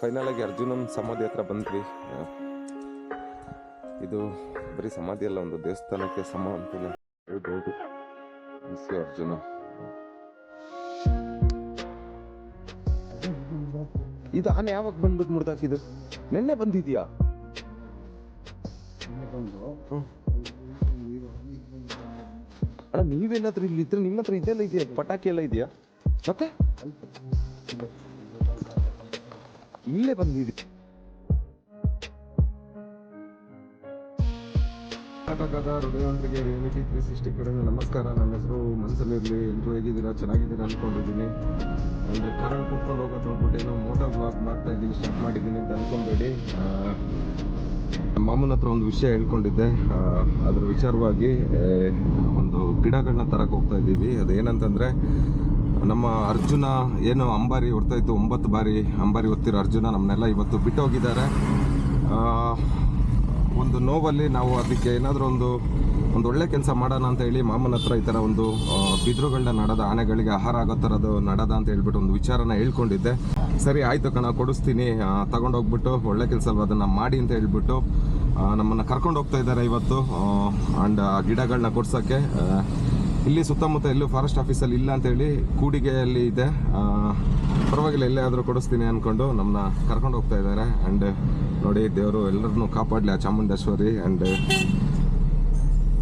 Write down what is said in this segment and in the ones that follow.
Final ಆಗಿ ಒಂದು ಸಮಾಧಿ ಹತ್ರ ಬಂದ್ವಿ. ಇದು ಬರೀ ಸಮಾಧಿ ಅಲ್ಲ ಒಂದು ದೇವಸ್ಥಾನಕ್ಕೆ ಸಮ ಅಂತಲೇ ಹೇಳ್ಬೋದು. ಅರ್ಜುನ. ಇದು ಆನೆ ಯಾವಾಗ ಬಂದ್ಬಿಟ್ಟು ಮುಡ್ದಾಕಿದು ನಿನ್ನೆ ಬಂದಿದ್ಯಾ. ಅಣ್ಣ ನೀವೇನಾದ್ರೂ ಇಲ್ಲಿ ಇದ್ರೆ ನಿಮ್ಮ ಹತ್ರ ಇದೆಲ್ಲ ಇದೆಯಾ? ಪಟಾಕಿ ಎಲ್ಲ ಇದೆಯಾ? ಮತ್ತೆ? ಇಲ್ಲೇ ಬಂದಿದೆ ಕರ್ನಾಟಕದ ಹೃದಯವಂತರಿಗೆ ರಿಯಾಲಿಟಿ ತ್ರೀ ಸಿಕ್ಸ್ಟಿ ಕಡೆಯಿಂದ ನಮಸ್ಕಾರ. ನನ್ನ ಹೆಸರು ಮನಸ್ಸಲ್ಲಿರಲಿ ಎಲ್ಲರೂ ಹೇಗಿದ್ದೀರಾ? ಚೆನ್ನಾಗಿದ್ದೀರಾ ಅನ್ಕೊಂಡಿದ್ದೀನಿ. ಅಂದರೆ ಕರಣ್ ಕುತ್ಕೊಂಡು ಹೋಗೋದು ಅಂದ್ಬಿಟ್ಟು ಏನೋ ಮೋಟೋ ಬ್ಲಾಗ್ ಮಾಡ್ತಾ ಇದ್ದೀನಿ ಸ್ಟಾರ್ಟ್ ಮಾಡಿದ್ದೀನಿ ಅಂತ ನಮ್ಮ ಮಾಮನ ಹತ್ರ ಒಂದು ವಿಷಯ ಹೇಳ್ಕೊಂಡಿದ್ದೆ. ಅದ್ರ ವಿಚಾರವಾಗಿ ಒಂದು ಗಿಡಗಳನ್ನ ತರಕ್ಕೆ ಹೋಗ್ತಾ ಇದ್ದೀವಿ. ಅದೇನಂತಂದರೆ ನಮ್ಮ ಅರ್ಜುನ ಏನು ಅಂಬಾರಿ ಹೊಡ್ತಾ ಇತ್ತು ಒಂಬತ್ತು ಬಾರಿ ಅಂಬಾರಿ ಹೊತ್ತಿರೋ ಅರ್ಜುನ ನಮ್ಮನ್ನೆಲ್ಲ ಇವತ್ತು ಬಿಟ್ಟು ಹೋಗಿದ್ದಾರೆ. ಒಂದು ನೋವಲ್ಲಿ ನಾವು ಅದಕ್ಕೆ ಏನಾದರೂ ಒಂದು ಒಂದು ಒಳ್ಳೆ ಕೆಲಸ ಮಾಡೋಣ ಅಂತ ಹೇಳಿ ಮಾಮನ ಹತ್ರ ಈ ಥರ ಒಂದು ಬಿದಿರುಗಳನ್ನ ನಡದ ಆನೆಗಳಿಗೆ ಆಹಾರ ಆಗೋ ಥರದ್ದು ನಡದ ಅಂತ ಹೇಳ್ಬಿಟ್ಟು ಒಂದು ವಿಚಾರನ ಹೇಳ್ಕೊಂಡಿದ್ದೆ. ಸರಿ, ಆಯಿತು ಕಣ, ಕೊಡಿಸ್ತೀನಿ. ತಗೊಂಡೋಗ್ಬಿಟ್ಟು ಒಳ್ಳೆ ಕೆಲಸ ಅದನ್ನು ಮಾಡಿ ಅಂತ ಹೇಳ್ಬಿಟ್ಟು ನಮ್ಮನ್ನು ಕರ್ಕೊಂಡು ಹೋಗ್ತಾ ಇದ್ದಾರೆ ಇವತ್ತು. ಆ್ಯಂಡ್ ಆ ಗಿಡಗಳನ್ನ ಕೊಡ್ಸೋಕ್ಕೆ ಇಲ್ಲಿ ಸುತ್ತಮುತ್ತ ಎಲ್ಲೂ ಫಾರೆಸ್ಟ್ ಆಫೀಸಲ್ಲಿ ಇಲ್ಲ ಅಂತೇಳಿ ಕೂಡಿಗೆಯಲ್ಲಿ ಇದೆ. ಪರವಾಗಿಲ್ಲ ಎಲ್ಲೇ ಆದರೂ ಕೊಡಿಸ್ತೀನಿ ಅಂದ್ಕೊಂಡು ನಮ್ಮನ್ನ ಕರ್ಕೊಂಡು ಹೋಗ್ತಾ ಇದ್ದಾರೆ. ಆ್ಯಂಡ್ ನೋಡಿ ದೇವರು ಎಲ್ಲರನ್ನೂ ಕಾಪಾಡಲಿ ಆ ಚಾಮುಂಡೇಶ್ವರಿ. ಆ್ಯಂಡ್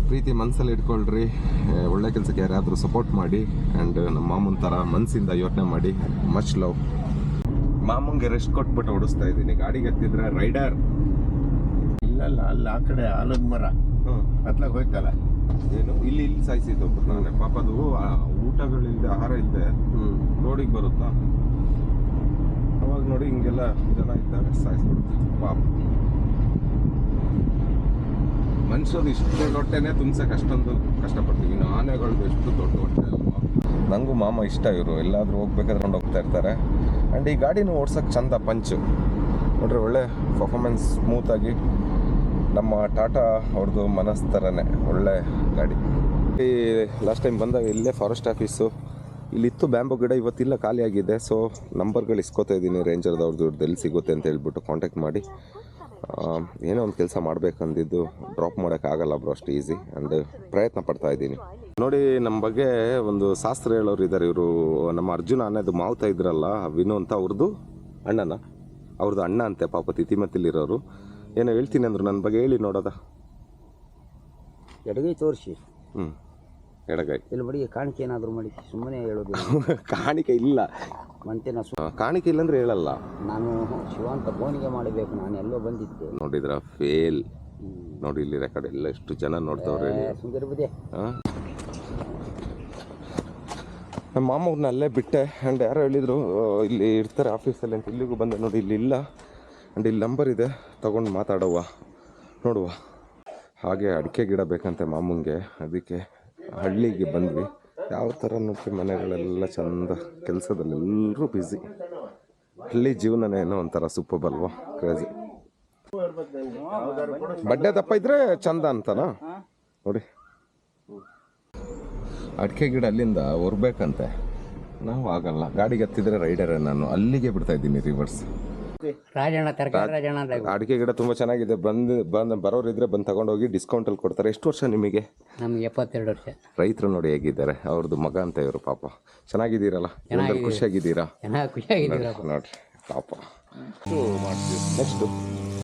ಪ್ರೀತಿ ಮನಸ್ಸಲ್ಲಿ ಇಟ್ಕೊಳ್ರಿ. ಒಳ್ಳೆ ಕೆಲಸಕ್ಕೆ ಯಾರಾದರೂ ಸಪೋರ್ಟ್ ಮಾಡಿ. ಆ್ಯಂಡ್ ನಮ್ಮ ಮಾಮೂನ್ ಥರ ಮನಸ್ಸಿಂದ ಯೋಚನೆ ಮಾಡಿ. ಮಚ್ ಲವ್ ಮಾಮಂಗೆ ರೆಸ್ಟ್ ಕೊಟ್ಬಿಟ್ಟು ಓಡಿಸ್ತಾ ಇದ್ದೀನಿ. ಗಾಡಿಗೆ ಹತ್ತಿದ್ರೆ ರೈಡರ್ ಇಲ್ಲಲ್ಲ ಅಲ್ಲಿ ಆ ಕಡೆ ಆಲದ ಮರ. ಅತ್ಲಾಗ ಹೋಯ್ತಲ್ಲ? ಏನು? ಇಲ್ಲಿ ಇಲ್ಲಿ ಸಾಯಿಸಿದ್ದು ನಾನೇ ಪಾಪ ಅದು ಆ, ಊಟಗಳಿಲ್ಲದೆ ಆಹಾರ ಇಲ್ಲದೆ ರೋಡಿಗೆ ಬರುತ್ತಾ? ಅವಾಗ ನೋಡಿ ಹಿಂಗೆಲ್ಲ ಜನ ಇದ್ದಾರೆ ಸಾಯಿಸ್ಬಿಡುತ್ತೆ ಪಾಪ. ಮನುಷ್ಯರು ಇಷ್ಟು ದೊಡ್ಡ ಹೊಟ್ಟೆನೆ ತುಂಬ್ಸಕ್ಕೆ ಅಷ್ಟೊಂದು ಕಷ್ಟಪಡ್ತೀವಿ. ಇನ್ನು ಆನೆಗಳು ಎಷ್ಟು ದೊಡ್ಡ ಹೊಟ್ಟೆ ಅಲ್ವಾ? ನನಗೂ ಮಾಮ ಇಷ್ಟ ಇವರು. ಎಲ್ಲಾದರೂ ಹೋಗ್ಬೇಕಾದ್ರೆ ಕೊಂಡು ಹೋಗ್ತಾ ಇರ್ತಾರೆ. ಆ್ಯಂಡ್ ಈ ಗಾಡಿನೂ ಓಡ್ಸೋಕ್ಕೆ ಚಂದ ಪಂಚು. ನೋಡ್ರಿ ಒಳ್ಳೆ ಪರ್ಫಾರ್ಮೆನ್ಸ್ ಸ್ಮೂತಾಗಿ ನಮ್ಮ ಟಾಟಾ ಅವ್ರದ್ದು ಮನಸ್ ಥರನೇ, ಒಳ್ಳೆ ಗಾಡಿ. ಈ ಲಾಸ್ಟ್ ಟೈಮ್ ಬಂದಾಗ ಇಲ್ಲೇ ಫಾರೆಸ್ಟ್ ಆಫೀಸು ಇಲ್ಲಿತ್ತು ಬ್ಯಾಂಬೋ ಗಿಡ, ಇವತ್ತಿಲ್ಲ ಖಾಲಿಯಾಗಿದೆ ಸೊ ನಂಬರ್ಗಳು ಇಸ್ಕೋತಾ ಇದ್ದೀನಿ ರೇಂಜರ್ದವ್ರದ್ದು ಎಲ್ಲಿ ಸಿಗುತ್ತೆ ಅಂತ ಹೇಳ್ಬಿಟ್ಟು ಕಾಂಟ್ಯಾಕ್ಟ್ ಮಾಡಿ. ಏನೋ ಒಂದು ಕೆಲಸ ಮಾಡಬೇಕಂದಿದ್ದು ಡ್ರಾಪ್ ಮಾಡೋಕ್ಕಾಗಲ್ಲ ಬ್ರೋ ಅಷ್ಟು ಈಸಿ ಆ್ಯಂಡ್ ಪ್ರಯತ್ನ ಪಡ್ತಾ ಇದ್ದೀನಿ. ನೋಡಿ ನಮ್ಮ ಬಗ್ಗೆ ಒಂದು ಶಾಸ್ತ್ರ ಹೇಳೋರು ಇದ್ದಾರೆ ಇವರು. ನಮ್ಮ ಅರ್ಜುನ ಅನ್ನೋದು ಮಾವ್ತಾ ಇದ್ರಲ್ಲ, ವಿನು ಅಂತ ಅವ್ರದ್ದು ಅಣ್ಣನ. ಅವ್ರದ್ದು ಅಣ್ಣ ಅಂತೆ ಪಾಪ ತಿಥಿಮತಿಲಿರೋರು ಏನೋ ಹೇಳ್ತೀನಿ ಅಂದ್ರು ನನ್ನ ಬಗ್ಗೆ ಹೇಳಿ ನೋಡೋದ? ಎಡಗೈ ತೋರಿಸಿ. ಹ್ಞೂ ಎಡಗೈ. ಇಲ್ಲಿ ಬಡಿ ಕಾಣಿಕೆ ಏನಾದರೂ ಮಾಡಿ ಸುಮ್ಮನೆ ಹೇಳೋದು ಕಾಣಿಕೆ ಇಲ್ಲ. ಮತ್ತೆ ನಾನು ಸು ಆ, ಕಾಣಿಕೆ ಇಲ್ಲಂದ್ರೆ ಹೇಳಲ್ಲ. ನಾನು ಶಿವಾಂತ ಫೋನಿಗೆ ಮಾಡಬೇಕು ನಾನು ಎಲ್ಲೋ ಬಂದಿದ್ದೆ. ನೋಡಿದ್ರ ಫೇಲ್ ನೋಡಿ ಇಲ್ಲಿ ರೆಕಾರ್ಡ್ ಎಲ್ಲ ಎಷ್ಟು ಜನ ನೋಡ್ತವ್ರೆ ಹೇಳಿ. ಸುಂದರ ಬುದೇ ನಮ್ಮ ಮಾಮ ಅವ್ರನ್ನ ಅಲ್ಲೇ ಬಿಟ್ಟೆ. ಆ್ಯಂಡ್ ಯಾರೋ ಹೇಳಿದರು ಇಲ್ಲಿ ಇರ್ತಾರೆ ಆಫೀಸಲ್ಲಿ ಅಂತ ಇಲ್ಲಿಗೂ ಬಂದೆ ನೋಡಿ ಇಲ್ಲಿ ಇಲ್ಲ. ಆ್ಯಂಡ್ ಇಲ್ಲಿ ನಂಬರ್ ಇದೆ, ತಗೊಂಡು ಮಾತಾಡುವ ನೋಡುವ. ಹಾಗೆ ಅಡಿಕೆ ಗಿಡ ಬೇಕಂತೆ ಮಾಮೂಂಗೆ, ಅದಕ್ಕೆ ಹಳ್ಳಿಗೆ ಬಂದ್ವಿ. ಯಾವ ಥರ ನೋಡಿ ಮನೆಗಳೆಲ್ಲ ಚಂದ, ಕೆಲಸದಲ್ಲಿ ಎಲ್ಲರೂ ಬ್ಯುಸಿ ಹಳ್ಳಿ ಜೀವನನೇ ಏನೋ ಒಂಥರ ಸೂಪಬಲ್ವಾ ಕ್ರೇಜಿ ಬಡ್ಡೆ ದಪ್ಪ ಇದ್ರೆ ಚಂದ ಅಂತನಾ? ನೋಡಿ. ಅಡಿಕೆ ಗಿಡ ಅಲ್ಲಿಂದ ಹೊರಬೇಕಂತೆ. ನಾವು ಆಗಲ್ಲ, ಗಾಡಿಗೆ ಹತ್ತಿದ್ರೆ ರೈಡರೇ ನಾನು, ಅಲ್ಲಿಗೆ ಬಿಡ್ತಾ ಇದ್ದೀನಿ ರಿವರ್ಸ್ ರಾಜಣ್ಣ ತರಕಾರಿ ರಾಜಣ್ಣ ಅಂತ ಅಡಿಕೆ ಗಿಡ ತುಂಬಾ ಚೆನ್ನಾಗಿದೆ. ಬಂದು ಬಂದು ಬರೋರಿದ್ರೆ ಬಂದು ತಗೊಂಡೋಗಿ ಡಿಸ್ಕೌಂಟಲ್ಲಿ ಕೊಡ್ತಾರೆ. ಎಷ್ಟು ವರ್ಷ ನಿಮಗೆ? ನಮ್ಗೆ ಎಪ್ಪತ್ತೆರಡು ವರ್ಷ. ರೈತರು ನೋಡಿ ಹೇಗಿದ್ದಾರೆ ಅವ್ರದ್ದು ಮಗ ಅಂತ ಇವರು ಪಾಪ. ಚೆನ್ನಾಗಿದ್ದೀರಲ್ಲ? ಜೀವನದಲ್ಲಿ ಖುಷಿಯಾಗಿದ್ದೀರಾ? ಚೆನ್ನಾಗಿ ನೋಡ್ರಿ ಪಾಪ. ನೆಕ್ಸ್ಟ್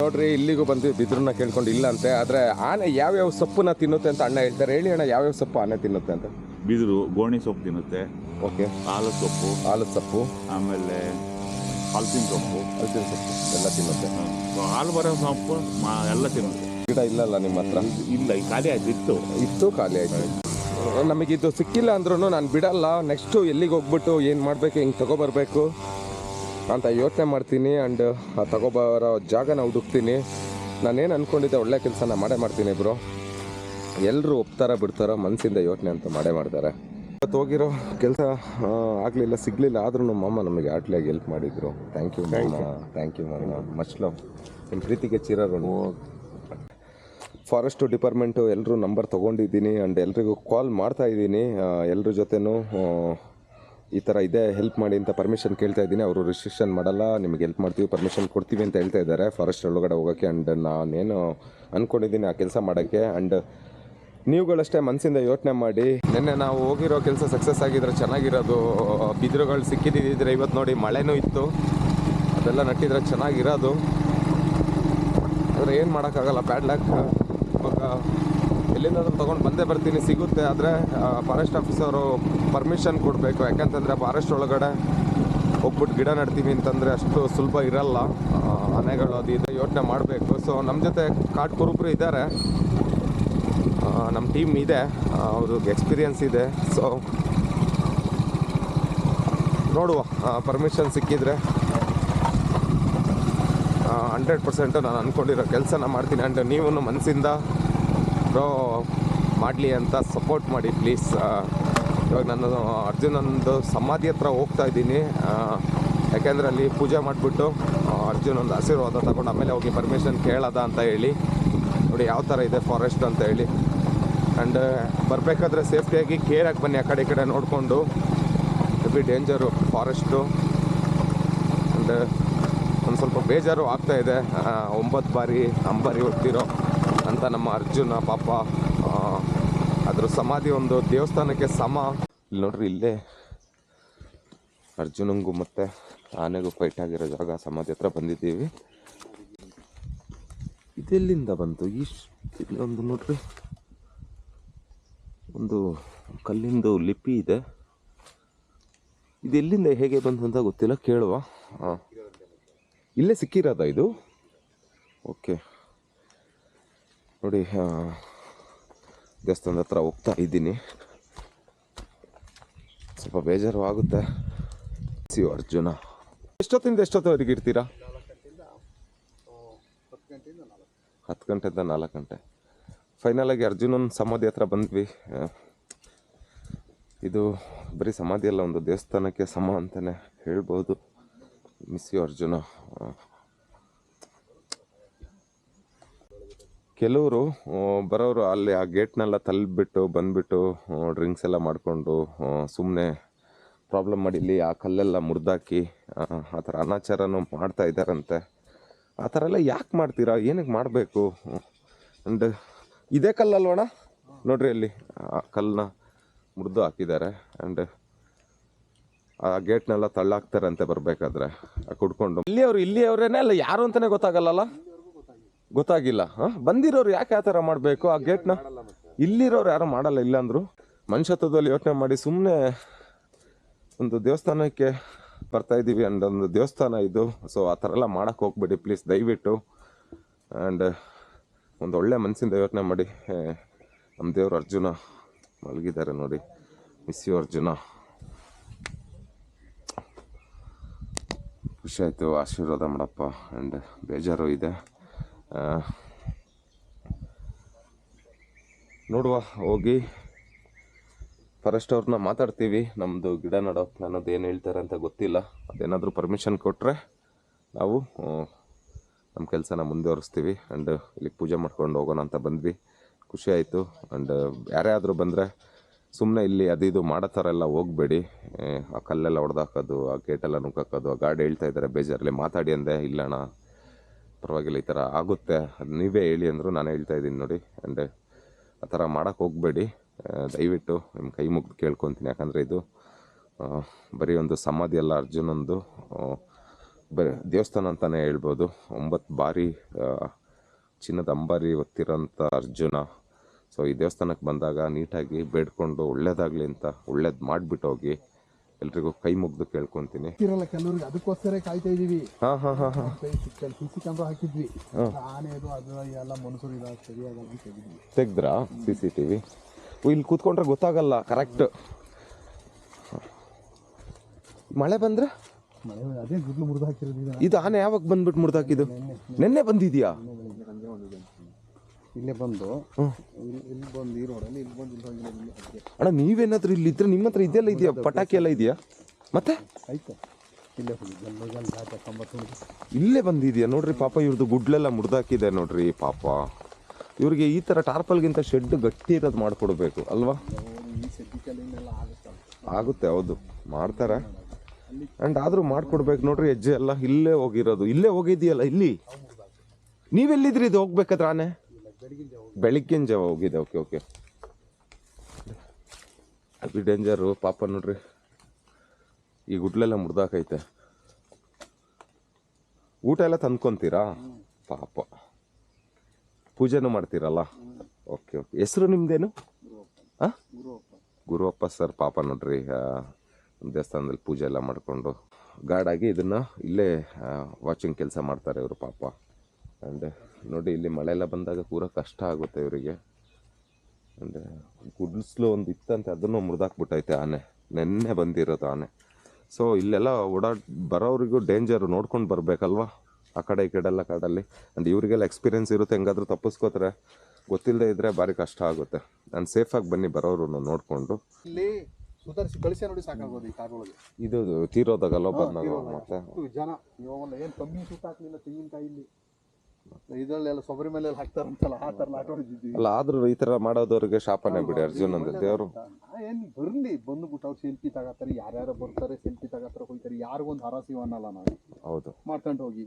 ನೋಡ್ರಿ ಇಲ್ಲಿಗೂ ಬಂದು ಬಿದ್ರನ್ನ ಕೇಳ್ಕೊಂಡು ಇಲ್ಲ ಅಂತೆ. ಆದ್ರೆ ಆನೆ ಯಾವ್ಯಾವ ಸೊಪ್ಪನ್ನ ತಿನ್ನುತ್ತೆ ಅಂತ ಅಣ್ಣ ಹೇಳ್ತಾರೆ. ಹೇಳಿ ಅಣ್ಣ ಯಾವ್ಯಾವ ಸೊಪ್ಪು ಆನೆ ತಿನ್ನುತ್ತೆ ಅಂತ. ಬಿದಿರು ಗೋಣಿ ಸೊಪ್ಪು ತಿನ್ನುತ್ತೆ. ಓಕೆ ಹಾಲು ಸೊಪ್ಪು. ಆಲದ ಸೊಪ್ಪು. ಆಮೇಲೆ ಹಲ್ಸಿನ ಸೊಪ್ಪು ಹಲಸಿನ ಸೊಪ್ಪು ಎಲ್ಲ ತಿನ್ನುತ್ತೆ ಹಾಲು ಬರೋ ಸೊಪ್ಪು ಮಾ- ಎಲ್ಲ ತಿನ್ನುತ್ತೆ ಗಿಡ ಇಲ್ಲಲ್ಲ ನಿಮ್ಮ ಹತ್ರ? ಇಲ್ಲ ಈ ಖಾಲಿ ಆಯ್ತು ಇತ್ತು. ಇತ್ತು ಖಾಲಿ ಆಯ್ತು. ನಮಗಿದು ಸಿಕ್ಕಿಲ್ಲ ಅಂದ್ರೂ ನಾನು ಬಿಡಲ್ಲ. ನೆಕ್ಸ್ಟು ಎಲ್ಲಿಗೆ ಹೋಗ್ಬಿಟ್ಟು ಏನು ಮಾಡಬೇಕು ಹಿಂಗೆ ತಗೊಬರ್ಬೇಕು ಅಂತ ಯೋಚನೆ ಮಾಡ್ತೀನಿ ಆ್ಯಂಡ್ ಆ ತಗೊಬರೋ ಜಾಗನ ಹುಡುಕ್ತೀನಿ. ನಾನೇನು ಅಂದ್ಕೊಂಡಿದ್ದೆ ಒಳ್ಳೆ ಕೆಲಸನ ಮಾಡೇ ಮಾಡ್ತೀನಿ ಬ್ರೋ. ಎಲ್ಲರೂ ಒಪ್ತಾರ ಬಿಡ್ತಾರೋ ಮನಸ್ಸಿಂದ ಯೋಚನೆ ಅಂತ ಮಾಡೇ ಮಾಡ್ತಾರೆ. ಇವತ್ತು ಹೋಗಿರೋ ಕೆಲಸ ಆಗಲಿಲ್ಲ ಸಿಗಲಿಲ್ಲ ಆದ್ರೂ ಅಮ್ಮ ನಮಗೆ ಆಟ್ಲಿಯಾಗಿ ಹೆಲ್ಪ್ ಮಾಡಿದ್ರು. ಥ್ಯಾಂಕ್ ಯು ಥ್ಯಾಂಕ್ ಯು ಮಾಮ. ಮಚ್ ಲವ್ ನಿಮ್ಮ ಪ್ರೀತಿಗೆ ಚಿರರು ಫಾರೆಸ್ಟು ಡಿಪಾರ್ಟ್ಮೆಂಟು ಎಲ್ಲರೂ ನಂಬರ್ ತೊಗೊಂಡಿದ್ದೀನಿ ಆ್ಯಂಡ್ ಎಲ್ರಿಗೂ ಕಾಲ್ ಮಾಡ್ತಾ ಇದ್ದೀನಿ. ಎಲ್ಲರ ಜೊತೆನೂ ಈ ಥರ ಇದೆ ಹೆಲ್ಪ್ ಮಾಡಿ ಅಂತ ಪರ್ಮಿಷನ್ ಕೇಳ್ತಾ ಇದ್ದೀನಿ. ಅವರು ರಿಸ್ಟ್ರಿಕ್ಷನ್ ಮಾಡಲ್ಲ ನಿಮಗೆ ಹೆಲ್ಪ್ ಮಾಡ್ತೀವಿ ಪರ್ಮಿಷನ್ ಕೊಡ್ತೀವಿ ಅಂತ ಹೇಳ್ತಾ ಇದ್ದಾರೆ. ಫಾರೆಸ್ಟ್ ಒಳಗಡೆ ಹೋಗೋಕ್ಕೆ ಆ್ಯಂಡ್ ನಾನೇನು ಅಂದ್ಕೊಂಡಿದ್ದೀನಿ ಆ ಕೆಲಸ ಮಾಡೋಕ್ಕೆ. ಆ್ಯಂಡ್ ನೀವುಗಳಷ್ಟೇ ಮನಸ್ಸಿಂದ ಯೋಚನೆ ಮಾಡಿ ನಿನ್ನೆ ನಾವು ಹೋಗಿರೋ ಕೆಲಸ ಸಕ್ಸಸ್ ಆಗಿದ್ರೆ ಚೆನ್ನಾಗಿರೋದು, ಬಿದಿರುಗಳು ಸಿಕ್ಕಿದ್ದಿದ್ರೆ ಇವತ್ತು ನೋಡಿ ಮಳೆನೂ ಇತ್ತು. ಅದೆಲ್ಲ ನಟ್ಟಿದ್ರೆ ಚೆನ್ನಾಗಿರೋದು. ಆದರೆ ಏನು ಮಾಡೋಕ್ಕಾಗಲ್ಲ ಲಕ್ ಇವಾಗ ಎಲ್ಲಿಂದಾದ್ರೂ ತೊಗೊಂಡು ಬಂದೇ ಬರ್ತೀನಿ, ಸಿಗುತ್ತೆ. ಆದರೆ ಫಾರೆಸ್ಟ್ ಆಫೀಸರು ಪರ್ಮಿಷನ್ ಕೊಡಬೇಕು. ಯಾಕಂತಂದರೆ ಫಾರೆಸ್ಟ್ ಒಳಗಡೆ ಹೋಗ್ಬಿಟ್ಟು ಗಿಡ ನಡ್ತೀವಿ ಅಂತಂದರೆ ಅಷ್ಟು ಸುಲಭ ಇರಲ್ಲ. ಆನೆಗಳು ಅದು ಇದೆ ಯೋಚನೆ ಮಾಡಬೇಕು. ಸೊ ನಮ್ಮ ಜೊತೆ ಕಾಡು ಕುರುಬರು ಇದ್ದಾರೆ. ನಮ್ಮ ಟೀಮ್ ಇದೆ. ಅವ್ರಿಗೆ ಎಕ್ಸ್ಪೀರಿಯನ್ಸ್ ಇದೆ. ಸೊ ನೋಡುವ. ಪರ್ಮಿಷನ್ ಸಿಕ್ಕಿದ್ರೆ. ಹಂಡ್ರೆಡ್ ಪರ್ಸೆಂಟು ನಾನು ಅಂದ್ಕೊಂಡಿರೋ ಕೆಲಸನ ಮಾಡ್ತೀನಿ. ಆ್ಯಂಡ್ ನೀವು ಮನಸ್ಸಿಂದ ಬ್ರೋ, ಮಾಡಲಿ ಅಂತ ಸಪೋರ್ಟ್ ಮಾಡಿ ಪ್ಲೀಸ್ ಇವಾಗ ನಾನು ಅರ್ಜುನಂದು ಸಮಾಧಿ ಹತ್ರ ಹೋಗ್ತಾ ಇದ್ದೀನಿ. ಯಾಕೆಂದರೆ ಅಲ್ಲಿ ಪೂಜೆ ಮಾಡಿಬಿಟ್ಟು ಅರ್ಜುನ್ ಒಂದು ಆಶೀರ್ವಾದ ತಗೊಂಡು ಆಮೇಲೆ ಹೋಗಿ ಪರ್ಮಿಷನ್ ಕೇಳೋದ ಅಂತ ಹೇಳಿ. ನೋಡಿ, ಯಾವ ಥರ ಇದೆ ಫಾರೆಸ್ಟ್ ಅಂತ ಹೇಳಿ. ಆ್ಯಂಡ್ ಬರಬೇಕಾದ್ರೆ ಸೇಫ್ಟಿಯಾಗಿ ಕೇರಾಗಿ ಬನ್ನಿ ಆ ಕಡೆ ಈ ಕಡೆ ನೋಡಿಕೊಂಡು. ಬಿ ಡೇಂಜರು ಫಾರೆಸ್ಟು ಆ್ಯಂಡ್ ಒಂದು ಸ್ವಲ್ಪ ಬೇಜಾರು ಆಗ್ತಾ ಇದೆ. ಒಂಬತ್ತು ಬಾರಿ, ಅಂಬಾರಿ ಹೋಗ್ತಿರೋ ಅಂತ ನಮ್ಮ ಅರ್ಜುನ ಪಾಪ. ಅದರ ಸಮಾಧಿ ಒಂದು ದೇವಸ್ಥಾನಕ್ಕೆ ಸಮ. ಇಲ್ಲಿ ನೋಡ್ರಿ, ಇಲ್ಲೇ ಅರ್ಜುನಂಗೂ ಮತ್ತೆ ಆನೆಗೂ ಫೈಟ್ ಆಗಿರೋ ಜಾಗ ಸಮಾಧಿ ಹತ್ರ ಬಂದಿದ್ದೀವಿ. ಇದೆಲ್ಲಿಂದ ಬಂತು? ಇಷ್ಟು ಇಲ್ಲೊಂದು ನೋಡ್ರಿ. ಒಂದು ಕಲ್ಲಿಂದು ಲಿಪಿ ಇದೆ. ಇದೆಲ್ಲಿಂದ ಹೇಗೆ ಬಂತು ಅಂತ ಗೊತ್ತಿಲ್ಲ, ಕೇಳುವ. ಹಾಂ ಇಲ್ಲೇ ಸಿಕ್ಕಿರೋದ ಇದು? ಓಕೆ. ನೋಡಿ ದೇವಸ್ಥಾನದ ಹತ್ರ ಹೋಗ್ತಾ ಇದ್ದೀನಿ. ಸ್ವಲ್ಪ ಬೇಜಾರು ಆಗುತ್ತೆ ಸಿ ಅರ್ಜುನ. ಎಷ್ಟೊತ್ತಿಂದ ಎಷ್ಟೊತ್ತವರೆಗೆ ಇರ್ತೀರಾ? ಹತ್ತು ಗಂಟೆಯಿಂದ ನಾಲ್ಕು ಗಂಟೆ. ಫೈನಲ್ ಆಗಿ ಅರ್ಜುನನ್ ಸಮಾಧಿ ಹತ್ರ ಬಂದ್ವಿ. ಇದು ಬರೀ ಸಮಾಧಿ ಅಲ್ಲ, ಒಂದು ದೇವಸ್ಥಾನಕ್ಕೆ ಸಮ ಅಂತಲೇ ಹೇಳ್ಬೋದು. Miss you Arjuna. ಕೆಲವರು ಬರೋರು ಅಲ್ಲಿ ಆ ಗೇಟ್ನೆಲ್ಲ ತಳ್ಳಿಬಿಟ್ಟು ಬಂದ್ಬಿಟ್ಟು ಡ್ರಿಂಕ್ಸ್ ಎಲ್ಲ ಮಾಡಿಕೊಂಡು ಸುಮ್ಮನೆ ಪ್ರಾಬ್ಲಮ್ ಮಾಡಿ ಇಲ್ಲಿ ಆ ಕಲ್ಲೆಲ್ಲ ಮುರಿದಾಕಿ, ಆ ಥರ ಅನಾಚಾರನೂ ಮಾಡ್ತಾ ಇದ್ದಾರಂತೆ. ಆ ಥರ ಎಲ್ಲ ಯಾಕೆ ಮಾಡ್ತೀರಾ? ಏನಕ್ಕೆ ಮಾಡಬೇಕು? ಆ್ಯಂಡ್ ಇದೇ ಕಲ್ಲಲ್ವಣ ನೋಡ್ರಿ ಅಲ್ಲಿ. ಆ ಕಲ್ಲನ್ನ ಮುರಿದು ಹಾಕಿದ್ದಾರೆ. ಆ್ಯಂಡ್ ಆ ಗೇಟ್ನೆಲ್ಲ ತಳ್ಳಾಕ್ತಾರಂತೆ ಬರಬೇಕಾದ್ರೆ. ಕುಡ್ಕೊಂಡು. ಇಲ್ಲಿಯವರು, ಇಲ್ಲಿಯವರೇನೆ ಅಲ್ಲ? ಯಾರು ಅಂತಲೇ ಗೊತ್ತಾಗಲ್ಲಲ್ಲ? ಗೊತ್ತಾಗಿಲ್ಲ. ಹಾಂ? ಬಂದಿರೋರು ಯಾಕೆ ಆ ಥರ ಮಾಡಬೇಕು? ಆ ಗೇಟ್ನ ಇಲ್ಲಿರೋರು ಯಾರು ಮಾಡಲ್ಲ, ಇಲ್ಲ ಅಂದ್ರು. ಮನುಷ್ಯತ್ವದಲ್ಲಿ ಯೋಚನೆ ಮಾಡಿ ಸುಮ್ಮನೆ ಒಂದು ದೇವಸ್ಥಾನಕ್ಕೆ ಬರ್ತಾ ಇದ್ದೀವಿ ಒಂದು ದೇವಸ್ಥಾನ ಇದು. ಸೊ ಆ ಥರ ಎಲ್ಲ ಮಾಡೋಕ್ಕೆ ಹೋಗ್ಬೇಡಿ ಪ್ಲೀಸ್ ದಯವಿಟ್ಟು. ಆ್ಯಂಡ್ ಒಂದು ಒಳ್ಳೆ ಮನಸ್ಸಿಂದ ಯೋಚನೆ ಮಾಡಿ ನಮ್ಮ ದೇವರು ಅರ್ಜುನ ಮಲಗಿದ್ದಾರೆ ನೋಡಿ. Miss you Arjuna. ಖುಷಿ ಆಯಿತು, ಆಶೀರ್ವಾದ ಮಾಡಪ್ಪ. ಆ್ಯಂಡ್ ಬೇಜಾರು ಇದೆ. ನೋಡುವ, ಹೋಗಿ ಫಾರೆಸ್ಟ್ ಅವ್ರನ್ನ ಮಾತಾಡ್ತೀವಿ. ನಮ್ಮದು ಗಿಡ ನಡೋಕ್ಕೆ ಪ್ಲಾನದು ಏನು ಹೇಳ್ತಾರೆ ಅಂತ ಗೊತ್ತಿಲ್ಲ. ಅದೇನಾದರೂ ಪರ್ಮಿಷನ್ ಕೊಟ್ಟರೆ ನಾವು ನಮ್ಮ ಕೆಲಸನ ಮುಂದುವರಿಸ್ತೀವಿ ಆ್ಯಂಡ್ ಇಲ್ಲಿ ಪೂಜೆ ಮಾಡ್ಕೊಂಡು ಹೋಗೋಣ ಅಂತ ಬಂದ್ವಿ. ಖುಷಿ ಆಯಿತು ಆ್ಯಂಡ್ ಯಾರೇ ಆದರೂ ಬಂದರೆ ಸುಮ್ಮನೆ ಇಲ್ಲಿ ಅದು ಇದು ಮಾಡೋ ಥರ ಎಲ್ಲ ಹೋಗಬೇಡಿ. ಆ ಕಲ್ಲೆಲ್ಲ ಹೊಡೆದಾಕೋದು ಆ ಗೇಟೆಲ್ಲ ನುಗ್ಗಾಕೋದು, ಆ ಗಾಡಿ ಹೇಳ್ತಾ ಇದ್ದಾರೆ ಬೇಜಾರಲ್ಲಿ ಮಾತಾಡಿ ಅಂದೆ, ಇಲ್ಲಣ್ಣ, ಪರವಾಗಿಲ್ಲ, ಈ ಥರ ಆಗುತ್ತೆ. ಅದು ನೀವೇ ಹೇಳಿ ಅಂದರು ನಾನು ಹೇಳ್ತಾ ಇದ್ದೀನಿ ನೋಡಿ. ಆ್ಯಂಡ್ ಆ ಥರ ಮಾಡೋಕ್ಕೆ ಹೋಗಬೇಡಿ. ದಯವಿಟ್ಟು ನಿಮ್ಮ ಕೈ ಮುಗ್ದು ಕೇಳ್ಕೊತೀನಿ. ಯಾಕಂದರೆ ಇದು ಬರೀ ಒಂದು ಸಮಾಧಿ ಅಲ್ಲ ಅರ್ಜುನಂದು. ಬರೀ ದೇವಸ್ಥಾನ ಅಂತಲೇ ಹೇಳ್ಬೋದು. ಒಂಬತ್ತು ಬಾರಿ ಚಿನ್ನದ ಅಂಬಾರಿ ಹೊತ್ತಿರೋಂಥ ಅರ್ಜುನ. ಸೊ ಈ ದೇವಸ್ಥಾನಕ್ಕೆ ಬಂದಾಗ ನೀಟಾಗಿ ಬೇಡ್ಕೊಂಡು ಒಳ್ಳೇದಾಗಲಿ ಅಂತ ಒಳ್ಳೇದು ಮಾಡಿಬಿಟ್ಟು ಹೋಗಿ ಎಲ್ರಿಗೂ ಕೈ ಮುಗ್ದು ಕೇಳ್ಕೊಂತೀನಿ. ಇರಲ್ಲ ಕೆಲವ್ರಿಗೆ ಅದಕ್ಕೋಸ್ಕರ ಕಾಯ್ತಾ ಇದೀವಿ ಹಾಂ ಹಾಂ ಹಾಂ ಹಾಂ. ಸಿ ಸಿ ಕ್ಯಾಮ್ರಾ ಹಾಕಿದ್ವಿ. ಆನೆ ಅದು ಅದು ಎಲ್ಲ ಮನುಷ್ಯರು ಇದಾಗ ಸರಿಯಾಗಲ್ಲ ಅಂತ ಹೇಳಿದ್ವಿ ತೆಗ್ದ್ರಾ? C C T V. ಇಲ್ಲಿ ಕೂತ್ಕೊಂಡ್ರೆ ಗೊತ್ತಾಗಲ್ಲ ಕರೆಕ್ಟ್ ಮಳೆ ಬಂದ್ರೆ? ಅದೇ ಗುಡ್ಲು ಮುರಿದು ಹಾಕಿರೋದು ಇದು ಆನೆ ಯಾವಾಗ ಬಂದ್ಬಿಟ್ಟು ಮುಡ್ದಾಕಿದ್ದು ನಿನ್ನೆ ಬಂದಿದ್ಯಾ? ಇಲ್ಲೇ ಬಂದು ಇಲ್ಲಿ ಇಲ್ಲಿ ಬಂದು ಈ ರೋಡಲ್ಲಿ ಇಲ್ಲಿ ಬಂದು ಇಲ್ಲಿ ಹೋಗಿ ಅಣ್ಣ ನೀವೇನಾದ್ರೂ ಇಲ್ಲಿ ಇದ್ರೆ ನಿಮ್ಮ ಹತ್ರ ಇದೆಲ್ಲ ಇದೆಯಾ? ಪಟಾಕಿ ಎಲ್ಲ ಇದೆಯಾ? ಮತ್ತೆ? ಆಯ್ತು. ಇಲ್ಲೇ ಇಲ್ಲೇ ಬಂದಿದ್ಯಾ? ನೋಡ್ರಿ ಪಾಪ ಇವ್ರದ್ದು ಗುಡ್ಲೆಲ್ಲ ಮುರಿದಾಕಿದೆ ನೋಡ್ರಿ ಪಾಪ. ಇವ್ರಿಗೆ ಈ ಥರ ಟಾರ್ಪಲ್ಗಿಂತ ಶೆಡ್ ಗಟ್ಟಿ ಇರೋದು ಮಾಡಿಕೊಡ್ಬೇಕು ಅಲ್ವಾ? ಆಗುತ್ತೆ ಹೌದು. ಮಾಡ್ತಾರೆ. ಅಂಡ್ ಆದ್ರೂ ಮಾಡ್ಕೊಡ್ಬೇಕು ನೋಡ್ರಿ ಹೆಜ್ಜೆ ಎಲ್ಲ ಇಲ್ಲೇ ಹೋಗಿರೋದು. ಇಲ್ಲೇ ಹೋಗಿದ್ಯಲ್ಲ ಇಲ್ಲಿ? ನೀವೆಲ್ಲಿದ್ರಿ ಇದು ಹೋಗ್ಬೇಕಾದ್ರೆ ಆನೆ? ಬೆಳಿಗ್ಗಿನ ಜಾವ ಹೋಗಿದೆ ಓಕೆ ಓಕೆ ಅದು ಡೇಂಜರು ಪಾಪ ನೋಡ್ರಿ. ಈ ಗುಡ್ಲೆಲ್ಲ ಮುರ್ದಾಕೈತೆ. ಊಟ ಎಲ್ಲ ತಂದ್ಕೊಂತೀರಾ? ಪಾಪ. ಪೂಜೆನೂ ಮಾಡ್ತೀರಲ್ಲ? ಓಕೆ ಓಕೆ ಹೆಸರು ನಿಮ್ದೇನು? ಹಾಂ ಗುರುವಪ್ಪ ಸರ್, ಪಾಪ ನೋಡ್ರಿ. ದೇವಸ್ಥಾನದಲ್ಲಿ ಪೂಜೆ ಎಲ್ಲ ಮಾಡಿಕೊಂಡು ಗಾರ್ಡಾಗಿ ಇದನ್ನು ಇಲ್ಲೇ ವಾಚಿಂಗ್ ಕೆಲಸ ಮಾಡ್ತಾರೆ ಇವರು ಪಾಪ. ಆ್ಯಂಡ್ ನೋಡಿ, ಇಲ್ಲಿ ಮಳೆ ಎಲ್ಲ ಬಂದಾಗ ಪೂರ ಕಷ್ಟ ಆಗುತ್ತೆ ಇವರಿಗೆ. ಅಂದರೆ ಗುಡ್ಸ್ಲು ಒಂದು ಇತ್ತಂತೆ, ಅದನ್ನು ಮುರಿದಾಕ್ಬಿಟ್ಟೈತೆ ಆನೆ. ನೆನ್ನೆ ಬಂದಿರೋದು ಆನೆ. ಸೊ ಇಲ್ಲೆಲ್ಲ ಓಡಾಡ್ ಬರೋರಿಗೂ ಡೇಂಜರು ನೋಡ್ಕೊಂಡು ಬರಬೇಕಲ್ವಾ? ಆ ಕಡೆ, ಈ ಕಡೆ ಎಲ್ಲ ಕಾಡಲ್ಲಿ. ಆ್ಯಂಡ್ ಇವರಿಗೆಲ್ಲ ಎಕ್ಸ್ಪೀರಿಯನ್ಸ್ ಇರುತ್ತೆ, ಹೆಂಗಾದ್ರೂ ತಪ್ಪಿಸ್ಕೋತಾರೆ ಗೊತ್ತಿಲ್ಲದೆ ಇದ್ದರೆ ಭಾರಿ ಕಷ್ಟ ಆಗುತ್ತೆ. ನಾನು ಸೇಫಾಗಿ ಬನ್ನಿ ಬರೋರು ನೋಡಿಕೊಂಡು. ಇಲ್ಲಿ ಸುಧಾರಿಸಿ ಕಳಿಸಿ ನೋಡಿ ಸಾಕಾಗೋದು ಈ ಕಾರೊಳಗೆ ಇದು ತೀರೋದಾಗಲ್ಲ ಬಂದಾಗ ಮತ್ತೆ? ಜನ ಇವಾಗ ಏನು ಕಮ್ಮಿ ಸುತ್ತ ಹಾಕ್ಲಿಲ್ಲ ತೆಂಗಿನಕಾಯಿ ಇಲ್ಲಿ ಇದರಲ್ಲೆಲ್ಲ ಸೊಬರಿ ಮೇಲೆ ಹಾಕ್ತಾರಂತಲ್ಲ ಆ ಥರ ಆಟ ಹೊಡಿತಿದ್ವಿ. ಅಲ್ಲ ಆದ್ರೂ ಈ ಥರ ಮಾಡೋದವ್ರಿಗೆ ಶಾಪನೆ ಬಿಡಿ ಅರ್ಜುನ್ ಅಂದ್ರೆ ದೇವರು. ಏನು ಬರಲಿ ಬಂದ್ಬಿಟ್ಟು ಅವ್ರು ಸೆಲ್ಫಿ ತಗೋತಾರೆ ಯಾರ್ಯಾರು ಬರ್ತಾರೆ ಸೆಲ್ಫಿ ತಗೋತಾರೆ ಹೋಗ್ತಾರೆ ಯಾರಿಗೊಂದು ಹರಾಸಿವ ಅನ್ನಲ್ಲ ನಾವು. ಹೌದು. ಮಾಡ್ಕೊಂಡು ಹೋಗಿ.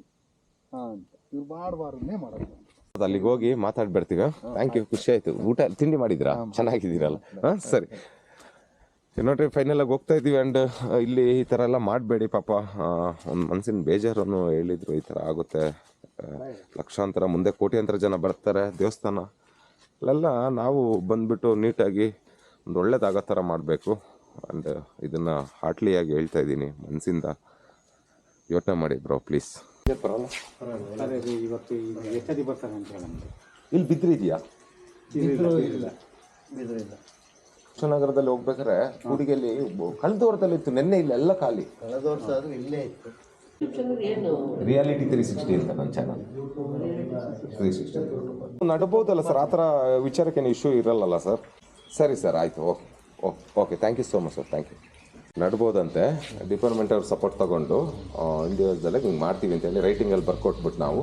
ಹಾಂ ಅಂತ. ಇವ್ರು ಮಾಡಬಾರ್ದನ್ನೇ ಮಾಡೋದು. ಅಲ್ಲಿಗೆ ಹೋಗಿ ಮಾತಾಡ್ಬಿಡ್ತೀವಿ. ಥ್ಯಾಂಕ್ ಯು ಖುಷಿ ಆಯ್ತು. ಊಟ ತಿಂಡಿ ಮಾಡಿದಿರಾ ಚೆನ್ನಾಗಿದ್ದೀರಲ್ಲ. ಹಾ ಸರಿ. ನೋಡ್ರಿ ಫೈನಲ್ ಆಗಿ ಹೋಗ್ತಾ ಇದ್ದೀವಿ ಆ್ಯಂಡ್ ಇಲ್ಲಿ ಈ ಥರ ಎಲ್ಲ ಮಾಡಬೇಡಿ ಪಾಪ. ಒಂದು ಮನ್ಸಿನ ಬೇಜಾರನ್ನು ಹೇಳಿದ್ರು ಈ ಥರ ಆಗುತ್ತೆ. ಲಕ್ಷಾಂತರ ಮುಂದೆ ಕೋಟ್ಯಾಂತರ ಜನ ಬರ್ತಾರೆ ದೇವಸ್ಥಾನ. ಅಲ್ಲೆಲ್ಲ ನಾವು ಬಂದ್ಬಿಟ್ಟು ನೀಟಾಗಿ ಒಂದು ಒಳ್ಳೇದಾಗೋ ಥರ ಮಾಡಬೇಕು. ಆ್ಯಂಡ್ ಇದನ್ನು ಹಾರ್ಟ್ಲಿಯಾಗಿ ಹೇಳ್ತಾ ಇದ್ದೀನಿ ಮನಸ್ಸಿಂದ ಯೋಚನೆ ಮಾಡಿ ಬ್ರೋ ಪ್ಲೀಸ್. ಇವತ್ತು ಎಷ್ಟದಿ ಬರ್ತಾರೆ ಅಂತ ಹೇಳಿ ಇಲ್ಲಿ ಬಿದ್ರಿದ್ಯಾ ನಗರದಲ್ಲಿ ಹೋಗ್ಬೇಕಾದ್ರೆ ಹುಡುಗಿಯಲ್ಲಿ ಕಳೆದ ವಾರದಲ್ಲಿ ಇತ್ತು ನಿನ್ನೆ ಇಲ್ಲ ಎಲ್ಲ ಖಾಲಿ. ಕಳೆದ ವರ್ಷ ಆದ್ರೂ ಇಲ್ಲೇ ಇತ್ತು. ರಿಯಾಲಿಟಿ ತ್ರೀ ಸಿಕ್ಸ್ಟಿ ಅಂತ ನನ್ನ ಚಾನಲ್ ತ್ರೀ ಸಿಕ್ಸ್ಟಿ ನಡಬಹುದಲ್ಲ ಸರ್ ಆ ಥರ ವಿಚಾರಕ್ಕೇನು ಇಶ್ಯೂ ಇರಲ್ಲಲ್ಲ ಸರ್ ಸರಿ ಸರ್ ಆಯಿತು okay okay okay thank you so much sir thank you ನಡ್ಬೋದಂತೆ. Department ಅವ್ರ ಸಪೋರ್ಟ್ ತಗೊಂಡು ಇಂಡಿವಿಜುವಲ್ ಹಿಂಗೆ ಮಾಡ್ತೀವಿ ಅಂತ ಹೇಳಿ ರೈಟಿಂಗ್ ಅಲ್ಲಿ ಬರ್ಕೊಟ್ಬಿಟ್ಟು ನಾವು.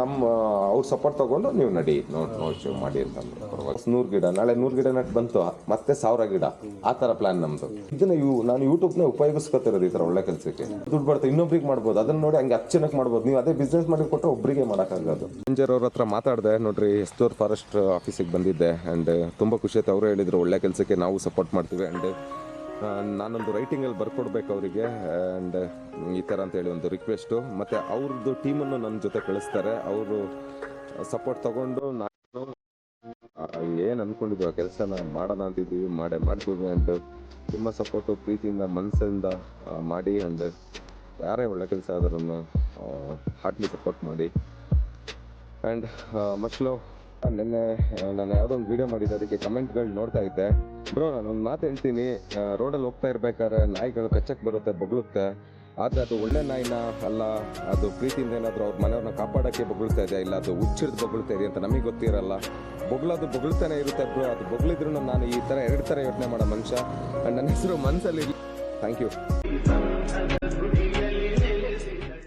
ನಮ್ಮ ಅವ್ರ ಸಪೋರ್ಟ್ ತಗೊಂಡು ನೀವು ನಡಿ ನೋಡಿ ನೋಡಿ ಮಾಡಿ ಅಂತ ನೂರು ಗಿಡ, ನಾಳೆ ನೂರು ಗಿಡ ನಟ್ ಬಂತು, ಮತ್ತೆ ಸಾವಿರ ಗಿಡ, ಆ ಥರ ಪ್ಲಾನ್ ನಮ್ಮದು ಇದನ್ನ ಇವು, ನಾನು ಯೂಟ್ಯೂಬ್ನ ಉಪಯೋಗಿಸ್ಕೊತಿರೋದು ಈ ಥರ ಒಳ್ಳೆ ಕೆಲಸಕ್ಕೆ. ದುಡ್ಡು ಬರುತ್ತೆ ಇನ್ನೊಬ್ರಿಗೆ ಮಾಡ್ಬೋದು, ಅದನ್ನ ನೋಡಿ ಹಂಗೆ ಜನಕ್ಕೆ ಮಾಡ್ಬೋದು. ನೀವು ಅದೇ ಬಿಸ್ನೆಸ್ ಮಾಡಿ ಕೊಟ್ಟರೆ ಒಬ್ಬರಿಗೆ ಮಾಡೋಕ್ಕಾಗೋದು. ಮಂಜರ್ ಅವ್ರ ಹತ್ರ ಮಾತಾಡಿದೆ, ನೋಡ್ರಿ ಎಸ್ತೂರ್ ಫಾರೆಸ್ಟ್ ಆಫೀಸಿಗೆ ಬಂದಿದ್ದೆ ಆ್ಯಂಡ್ ತುಂಬ ಖುಷಿ ಆಯ್ತು. ಅವರು ಹೇಳಿದ್ರು, ಒಳ್ಳೆ ಕೆಲಸಕ್ಕೆ ನಾವು ಸಪೋರ್ಟ್ ಮಾಡ್ತೀವಿ ಆ್ಯಂಡ್ ನಾನೊಂದು ರೈಟಿಂಗಲ್ಲಿ ಬರ್ಕೊಡ್ಬೇಕು ಅವರಿಗೆ ಆ್ಯಂಡ್ ಈ ಥರ ಅಂತೇಳಿ ಒಂದು ರಿಕ್ವೆಸ್ಟು ಮತ್ತು ಅವ್ರದ್ದು ಟೀಮನ್ನು ನನ್ನ ಜೊತೆ ಕಳಿಸ್ತಾರೆ. ಅವರು ಸಪೋರ್ಟ್ ತಗೊಂಡು ನಾನು ಏನು ಅಂದ್ಕೊಂಡಿದ್ವಿ ಆ ಕೆಲಸನ ಮಾಡೋಣ ಅಂತಿದ್ದೀವಿ ಮಾಡೇ, ಮಾಡ್ತೀವಿ ಆ್ಯಂಡ್ ತುಂಬ ಸಪೋರ್ಟು ಪ್ರೀತಿಯಿಂದ ಮನಸ್ಸಿಂದ ಮಾಡಿ ಆ್ಯಂಡ್ ಯಾರೇ ಒಳ್ಳೆ ಕೆಲಸ ಆದ್ರೂ ಹಾರ್ಟ್ಲಿ ಸಪೋರ್ಟ್ ಮಾಡಿ. ಆ್ಯಂಡ್ ಮಚ್ಲೋ ನಿನ್ನೆ ನಾನು ಯಾವುದೋ ಒಂದು ವಿಡಿಯೋ ಮಾಡಿದ್ದೆ, ಅದಕ್ಕೆ ಕಮೆಂಟ್ಗಳು ನೋಡ್ತಾ ಇದ್ದೆ. ಬ್ರೋ ನಾನು ಒಂದು ಮಾತು ಹೇಳ್ತೀನಿ. ರೋಡಲ್ಲಿ ಹೋಗ್ತಾ ಇರ್ಬೇಕಾದ್ರೆ ನಾಯಿಗಳು ಕಚ್ಚಕ್ಕೆ ಬರುತ್ತೆ, ಬೊಗಳುತ್ತೆ. ಆದರೆ ಅದು ಒಳ್ಳೆ ನಾಯಿನ ಅಲ್ಲ, ಅದು ಪ್ರೀತಿಯಿಂದ ಏನಾದರೂ ಅವ್ರ ಮನೆಯವ್ರನ್ನ ಕಾಪಾಡೋಕ್ಕೆ ಬೊಗಳ್ತಾ ಇದೆ ಇಲ್ಲ, ಅದು ಹುಚ್ಚಿಡ್ದು ಬೊಗಳ್ತಾ ಇದೆ ಅಂತ ನಮಗೆ ಗೊತ್ತಿರಲ್ಲ. ಬೊಗಳದು ಬೊಗಳ್ತಾನೆ ಇರುತ್ತೆ ಬ್ರೋ ಅದು ಬೊಗಳಿದ್ರು ನಾನು ಈ ಥರ ಎರಡು ಥರ ಯೋಚನೆ ಮಾಡೋ ಮನುಷ್ಯ. ಆ್ಯಂಡ್ ನನ್ನ ಹೆಸರು ಮನಸ್ಸಲ್ಲಿ ಥ್ಯಾಂಕ್ ಯು